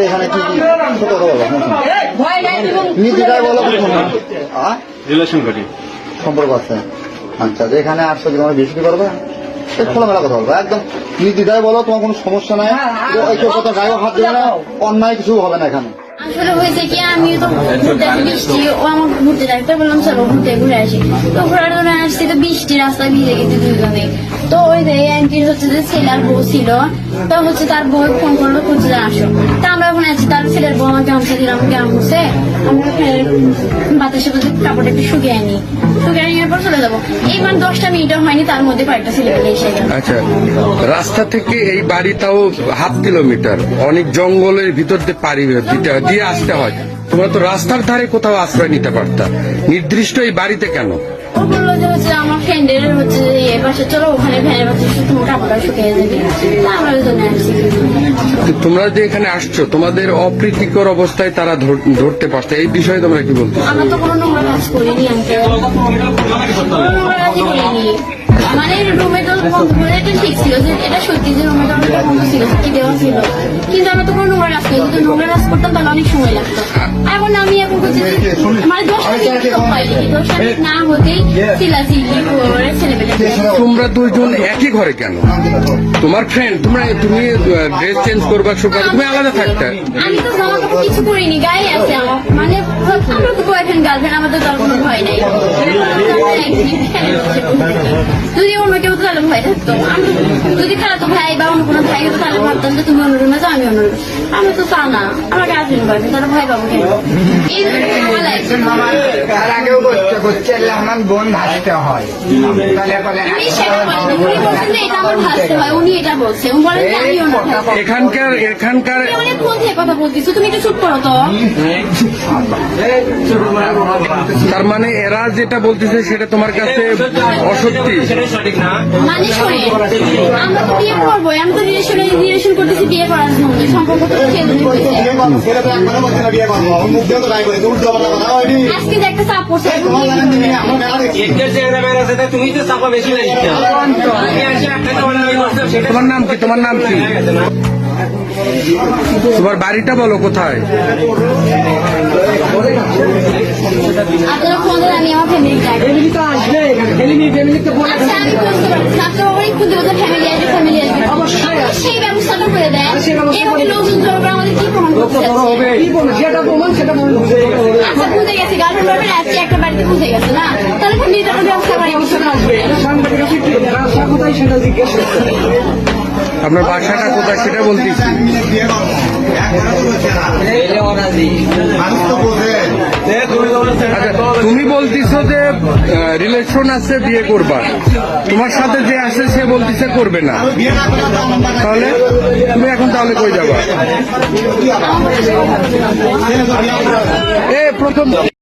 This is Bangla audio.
এখানে কি কি। বলো সম্পর্ক আছে আচ্ছা এখানে আসছো তোমার বৃষ্টি করবে খোলামেলা কথা বলব একদম নির্দিদায় বলো তোমার কোনো সমস্যা নাই কথা গায়ে হাত না অন্যায় কিছু হবে না এখানে আসলে হয়েছে কি আমি তো ঘুরতে বৃষ্টি, ও আমার ঘুরতে যাই তো বললাম, চলো ঘুরতে, ঘুরে আসি। তো ঘোরার জন্য আসছি, তো বৃষ্টি রাস্তায় ভিজে গেছে দুজনে। তো ওই যে আন্টির হচ্ছে যে ছেলের বউ ছিল, তো হচ্ছে তার বউ ফোন করল খুঁজে আসো। তা ছেলের বউ আমাকে আমসা দিলাম আমরা ওখানে বাতাসে বসে কাপড়টা একটু শুকিয়ে আনি। শুকিয়ে পর চলে যাব। দশটা হয়নি, তার মধ্যে কয়েকটা ছেলে এসে আচ্ছা রাস্তা থেকে এই বাড়িটাও হাফ কিলোমিটার, অনেক জঙ্গলের ভিতর দিয়ে দিতে দিয়ে আসতে হয়। তোমরা তো রাস্তার ধারে কোথাও আশ্রয় নিতে পারতা। নির্দিষ্ট এই বাড়িতে কেন? বলল যে হচ্ছে আমার ফ্রেন্ডের হচ্ছে এ পাশে চলো ওখানে ভ্যানের পাশে শুধু কাপড়টা শুকিয়ে যাবে। তা জন্য আসছি। তোমরা যে এখানে আসছো তোমাদের অপ্রীতিকর অবস্থায় তারা ধর- ধরতে পারছে। এই বিষয়ে তোমরা কি বলতে আমরা তো কোনো নোংরা কাজ করিনি আঙ্কেল মানে রুমে তো বন্ধ করে এটা ঠিক ছিল যে এটা সত্যি যে রুমে তো বন্ধ ছিল কি দেওয়া ছিল। কিন্তু আমরা তো কোনো নোংরা কাজ করি যদি নোংরা কাজ করতাম তাহলে অনেক সময় লাগতো। এখন আমি এখন করছি মানে দশটা মিনিট হয়নি। দশটা মিনিট না হতেই চিল্লাচিল্লি তোমরা দুইজন একই ঘরে কেন? তোমার ফ্রেন্ড তোমরা তুমি ড্রেস চেঞ্জ করবা শুকা তুমি আলাদা থাকতে। আমি তো জামা কাপড় কিছু করিনি গায়ে আছে আমার। মানে আমরা তো বয়ফ্রেন্ড গার্লফ্রেন্ড আমাদের ভয় নাই। যদি অন্য কেউ তাহলে ভয় থাকতো আমি যদি খালাতো ভাই বা অন্য কোনো ভাই হতো তাহলে ভাবতাম যে তুমি অন্য রুমে যাও আমি অন্য রুমে আমি তো তা না আমার গার্লফ্রেন্ড বয়ফ্রেন্ড তাহলে ভয় পাবো কেন। তার আগেও করতে করতে আমার বোন ভাসতে হয়। এখানকার এখানকার কথা বলতেছো তুমি একটু চুপ করো তো। তার মানে এরা যেটা বলতেছে সেটা তোমার কাছে অসত্যি। মানে আমরা তো বিয়ে করব আমি তো রিলেশন রিলেশন করতেছি বিয়ে করার জন্য সম্পর্ক তো আজকে একটা চাপ পড়ছে। তুমি তো চাপা বেশি লাগিচ্ছে তোমার নাম কি? তোমার নাম কি? তোমার বাড়িটা বলো কোথায়? আপনারা ফোন আমি আমার ফ্যামিলি আমি বুঝতে পারছি। আপনার অনেক খুঁজে বলতে ফ্যামিলি আসবে ফ্যামিলি আসবে অবশ্যই সেই ব্যবস্থাটা করে দেন এভাবে লোকজন জড়ো করে আমাদের কি প্রমাণ করতে আচ্ছা বুঝে গেছি। গার্লফ্রেন্ড বয়ফ্রেন্ড আজকে একটা বাড়িতে বুঝে গেছে না? তাহলে ফ্যামিলিটা ব্যবস্থা করে আপনার বাসাটা কোথায় সেটা বলতেছি। মানুষ তো বোঝে। তুমি বলতেছো যে রিলেশন আছে বিয়ে করবা তোমার সাথে যে আছে সে বলতেছে করবে না। তাহলে? তুমি এখন তাহলে কই যাবা। এ প্রথম